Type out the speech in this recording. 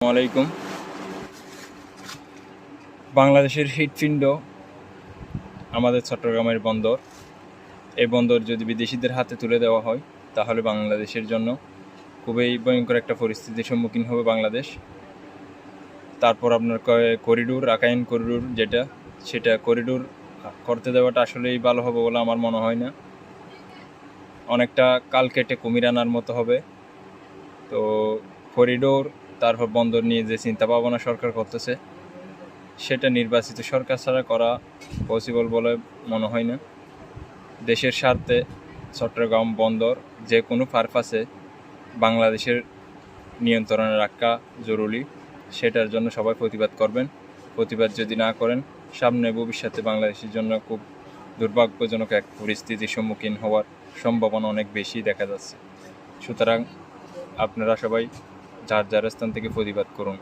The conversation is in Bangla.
আলাইকুম। বাংলাদেশের হৃৎপিণ্ড আমাদের চট্টগ্রামের বন্দর। এই বন্দর যদি বিদেশিদের হাতে তুলে দেওয়া হয়, তাহলে বাংলাদেশের জন্য খুবই ভয়ঙ্কর একটা পরিস্থিতির সম্মুখীন হবে বাংলাদেশ। তারপর আপনার করিডোর আকাইন করিডোর যেটা, সেটা করিডোর করতে দেওয়াটা আসলেই ভালো হবে বলে আমার মনে হয় না। অনেকটা কাল কেটে কুমির আনার মতো হবে। তো করিডোর তারপর বন্দর নিয়ে যে চিন্তা ভাবনা সরকার করতেছে, সেটা নির্বাচিত সরকার ছাড়া করা পসিবল বলে মনে হয় না। দেশের স্বার্থে চট্টগ্রাম বন্দর যে কোনো পারপাসে বাংলাদেশের নিয়ন্ত্রণে রাখা জরুরি, সেটার জন্য সবাই প্রতিবাদ করবেন। প্রতিবাদ যদি না করেন, সামনে ভবিষ্যতে বাংলাদেশের জন্য খুব দুর্ভাগ্যজনক এক পরিস্থিতির সম্মুখীন হওয়ার সম্ভাবনা অনেক বেশি দেখা যাচ্ছে। সুতরাং আপনারা সবাই যার যার স্থান থেকে প্রতিবাদ করুন।